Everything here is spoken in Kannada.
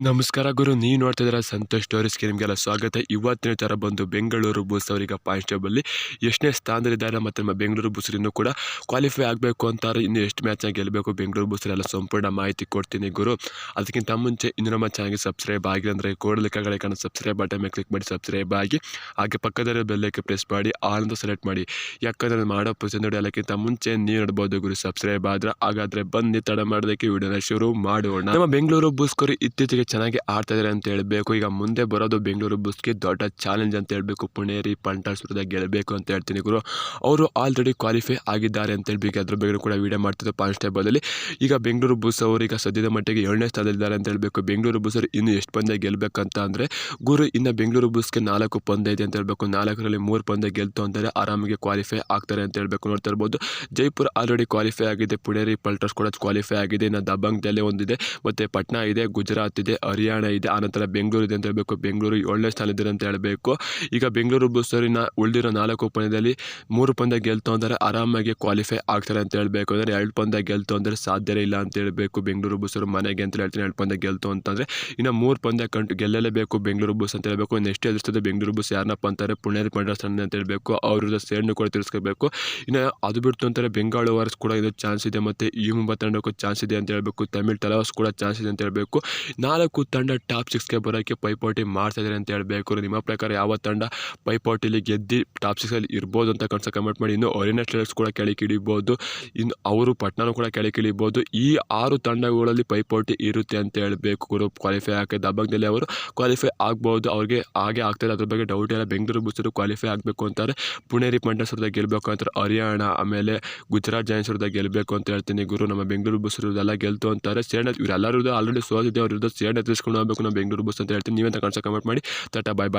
ನಮಸ್ಕಾರ ಗುರು, ನೀವು ನೋಡ್ತಾ ಇದ್ದೀರಾ ಸಂತೋಷ್ ಸ್ಟೋರೀಸ್ಗೆ ನಿಮಗೆಲ್ಲ ಸ್ವಾಗತ. ಇವತ್ತಿನ ಥರ ಬಂದು ಬೆಂಗಳೂರು ಬುಸ್ ಅವರಿಗೆ ಅಲ್ಲಿ ಎಷ್ಟನೇ ಸ್ಥಾನದಲ್ಲಿದ್ದಾರೆ ಮತ್ತು ನಮ್ಮ ಬೆಂಗಳೂರು ಇನ್ನೂ ಕೂಡ ಕ್ವಾಲಿಫೈ ಆಗಬೇಕು ಅಂತಾರೆ. ಇನ್ನು ಎಷ್ಟು ಮ್ಯಾಚ್ನ ಗೆಲ್ಲಬೇಕು ಬೆಂಗಳೂರು ಬುಸ್ರೆಲ್ಲ ಸಂಪೂರ್ಣ ಮಾಹಿತಿ ಕೊಡ್ತೀನಿ ಗುರು. ಅದಕ್ಕಿಂತ ಮುಂಚೆ ಇನ್ನು ನಮ್ಮ ಚಾನಲ್ಗೆ ಸಬ್ಸ್ಕ್ರೈಬ್ ಆಗಿದೆ ಅಂದರೆ ಕೋಡ್ ಕೆಳಗಡೆ ಕಾಣೋ ಸಬ್ಸ್ಕ್ರೈಬ್ ಬಟನ್ ಮೇಲೆ ಕ್ಲಿಕ್ ಮಾಡಿ ಸಬ್ಸ್ಕ್ರೈಬ್ ಆಗಿ, ಹಾಗೆ ಪಕ್ಕದಲ್ಲಿ ಬೆಲ್ಲಕ್ಕೆ ಪ್ರೆಸ್ ಮಾಡಿ ಆಲ್ ಅಂತ ಸೆಲೆಕ್ಟ್ ಮಾಡಿ. ಯಾಕಂದರೆ ಮಾಡೋ ಮಾಡೋ ನೋಡಿ, ಅದಕ್ಕಿಂತ ಮುಂಚೆ ನೀವು ನೋಡ್ಬೋದು ಗುರು ಸಬ್ಸ್ಕ್ರೈಬ್ ಆದ್ರೆ, ಹಾಗಾದರೆ ಬನ್ನಿ ತಡ ಮಾಡೋದಕ್ಕೆ ವಿಡಿಯೋನ ಶುರು ಮಾಡೋಣ. ನಮ್ಮ ಬೆಂಗಳೂರು ಬುಸ್ಕರು ಇತ್ತೀಚೆಗೆ ಚೆನ್ನಾಗಿ ಆಡ್ತಾ ಇದ್ದಾರೆ ಅಂತ ಹೇಳಬೇಕು. ಈಗ ಮುಂದೆ ಬರೋದು ಬೆಂಗಳೂರು ಬುಸ್ಗೆ ದೊಡ್ಡ ಚಾಲೆಂಜ್ ಅಂತ ಹೇಳ್ಬೇಕು. ಪುಣೇರಿ ಪಂಟಾಸ್ ವಿರುದ್ಧ ಗೆಲ್ಲಬೇಕು ಅಂತ ಹೇಳ್ತೀನಿ ಗುರು. ಅವರು ಆಲ್ರೆಡಿ ಕ್ವಾಲಿಫೈ ಆಗಿದ್ದಾರೆ ಅಂತ ಹೇಳಬೇಕು. ಅದ್ರ ಬಗ್ಗೆ ಕೂಡ ವೀಡಿಯೋ ಮಾಡ್ತಿದ್ದೆ ಕಾನ್ಸ್ಟೇಬಲಲ್ಲಿ ಈಗ ಬೆಂಗಳೂರು ಬುಸ್ ಅವರು ಈಗ ಸದ್ಯದ ಮಟ್ಟಿಗೆ ಏಳನೇ ಸ್ಥಾನದಲ್ಲಿದ್ದಾರೆ ಅಂತ ಹೇಳಬೇಕು. ಬೆಂಗಳೂರು ಬುಸ್ ಅವರು ಇನ್ನು ಎಷ್ಟು ಪಂದ್ಯ ಗೆಲ್ಲಬೇಕಂತ ಅಂದರೆ ಗುರು, ಇನ್ನು ಬೆಂಗಳೂರು ಬುಸ್ಗೆ ನಾಲ್ಕು ಪಂದ್ಯ ಇದೆ ಅಂತ ಹೇಳ್ಬೇಕು. ನಾಲ್ಕರಲ್ಲಿ ಮೂರು ಪಂದ್ಯ ಗೆಲ್ತು ಅಂದರೆ ಆರಾಮಾಗಿ ಕ್ವಾಲಿಫೈ ಆಗ್ತಾರೆ ಅಂತ ಹೇಳ್ಬೇಕು ನೋಡ್ತಾ ಇರ್ಬೋದು. ಜೈಪುರ್ ಆಲ್ರೆಡಿ ಕ್ವಾಲಿಫೈ ಆಗಿದೆ. ಪುಣೇರಿ ಪಲ್ಟರ್ಸ್ ಕೂಡ ಕ್ವಾಲಿಫೈ ಆಗಿದೆ. ಇನ್ನು ದಬಂಗ್ ದೆಲೆ ಒಂದಿದೆ. ಮತ್ತು ಪಟ್ನಾ ಇದೆ, ಗುಜರಾತ್ ಇದೆ. ಹರಿಯಾಣ ಇದೆ. ಆನಂತರ ಬೆಂಗಳೂರು ಇದೆ ಅಂತ ಹೇಳಬೇಕು. ಬೆಂಗಳೂರು ಏಳನೇ ಸ್ಥಾನದಿದೆ ಅಂತ ಹೇಳಬೇಕು. ಈಗ ಬೆಂಗಳೂರು ಬುಸ್ಸರಿನ ಉಳಿದಿರೋ ನಾಲ್ಕು ಪಂದ್ಯದಲ್ಲಿ ಮೂರು ಪಂದ್ಯ ಗೆಲ್ತು ಅಂದರೆ ಆರಾಮಾಗಿ ಕ್ವಾಲಿಫೈ ಆಗ್ತಾರೆ ಅಂತ ಹೇಳಬೇಕು. ಅಂದರೆ ಎರಡು ಪಂದ್ಯ ಗೆಲ್ತು ಅಂದರೆ ಸಾಧ್ಯವೇ ಇಲ್ಲ ಅಂತ ಹೇಳಬೇಕು ಬೆಂಗಳೂರು ಬುಸ್ಸರು ಮನೆಗೆ ಅಂತ ಹೇಳ್ತೀನಿ. ಎರಡು ಪಂದ್ಯ ಗೆಲ್ತು ಅಂತಂದರೆ ಇನ್ನು ಮೂರು ಪಂದ್ಯ ಕಂಡು ಗೆಲ್ಲಲೇಬೇಕು ಬೆಂಗಳೂರು ಬುಸ್ ಅಂತ ಹೇಳಬೇಕು. ನೆಕ್ಸ್ಟ್ ಎದುರಿಸ್ತದೆ ಬೆಂಗಳೂರು ಬುಸ್ ಯಾರನ್ನಪ್ಪ ಅಂತಾರೆ ಪುಣೇರಿ ಪಂಡ್ರಸ್ಥಾನ ಅಂತ ಹೇಳಬೇಕು. ಅವ್ರ ಸೇರ್ನು ಕೂಡ ತಿಳಿಸ್ಕೋಬೇಕು. ಇನ್ನು ಅದು ಬಿಡ್ತು ಅಂತಾರೆ ಬೆಂಗಾಳು ವಾರ್ಸ್ ಕೂಡ ಇದು ಚಾನ್ಸ್ ಇದೆ ಮತ್ತು ಈ ಮುಂಬೈ ತಂಡಕ್ಕೂ ಚಾನ್ಸ್ ಇದೆ ಅಂತ ಹೇಳಬೇಕು. ತಮಿಳ್ ತಲವಾಸ್ ಕೂಡ ಚಾನ್ಸ್ ಇದೆ ಅಂತ ಹೇಳಬೇಕು. ನಾಲ್ಕು ತಂಡ ಟಾಪ್ ಸಿಕ್ಸ್ಗೆ ಬರೋಕ್ಕೆ ಪೈಪೋಟಿ ಮಾಡ್ತಾ ಇದ್ದಾರೆ ಅಂತ ಹೇಳಬೇಕು. ನಿಮ್ಮ ಪ್ರಕಾರ ಯಾವ ತಂಡ ಪೈಪೋಟಿಲಿ ಗೆದ್ದು ಟಾಪ್ ಸಿಕ್ಸಲ್ಲಿ ಇರ್ಬೋದು ಅಂತ ಕನ್ಸ ಕಮೆಂಟ್ ಮಾಡಿ. ಇನ್ನು ಒರಿಜಿನಲ್ ಸ್ಟೇಟರ್ಸ್ ಕೂಡ ಕೆಳಗಿಳಿಬೋದು ಇನ್ನು ಅವರು ಪಟ್ನಾನು ಕೂಡ ಕೆಳಗಿಳಿಬೋದು ಈ ಆರು ತಂಡಗಳಲ್ಲಿ ಪೈಪೋಟಿ ಇರುತ್ತೆ ಅಂತ ಹೇಳಬೇಕು. ಗ್ರೂಪ್ ಕ್ವಾಲಿಫೈ ಆಗಿ ದಬ್ಬಂಗದಲ್ಲಿ ಅವರು ಕ್ವಾಲಿಫೈ ಆಗ್ಬೋದು. ಅವ್ರಿಗೆ ಹಾಗೆ ಆಗ್ತಾರೆ ಅದ್ರ ಬಗ್ಗೆ ಡೌಟ್ ಇಲ್ಲ. ಬೆಂಗಳೂರು ಬುಸ್ಸರು ಕ್ವಾಲಿಫೈ ಆಗಬೇಕು ಅಂತಾರೆ. ಪುಣೇರಿ ಪಂಡಸ್ ವಿರುದ್ಧ ಗೆಲ್ಲಬೇಕು ಅಂತಾರೆ. ಹರಿಯಾಣ, ಆಮೇಲೆ ಗುಜರಾತ್ ಜೈನ್ಸ್ ವಿರುದ್ಧ ಗೆಲ್ಲಬೇಕು ಅಂತ ಹೇಳ್ತೀನಿ ಗುರು. ನಮ್ಮ ಬೆಂಗಳೂರು ಬಸ್ ಎಲ್ಲ ಗೆಲ್ತು ಅಂತಾರೆ. ಸೇಣ ಇವರೆಲ್ಲರೂ ಆಲ್ರೆಡಿ ಸೋತಿದೆ ಅವ್ರ ವಿರುದ್ಧ ಸೇಡ್ ತಿಳಿಸ್ಕೊಂಡು ಹೋಗಬೇಕು. ನಮ್ಮ ಬೆಂಗಳೂರು ಬಸ್ ಅಂತ ಹೇಳ್ತೀನಿ ನೀವಂತ ಕಾಣಿಸೋ ಕಮೆಂಟ್ ಮಾಡಿ. ಟಾಟಾ ಬಾಯ್ ಬಾಯ್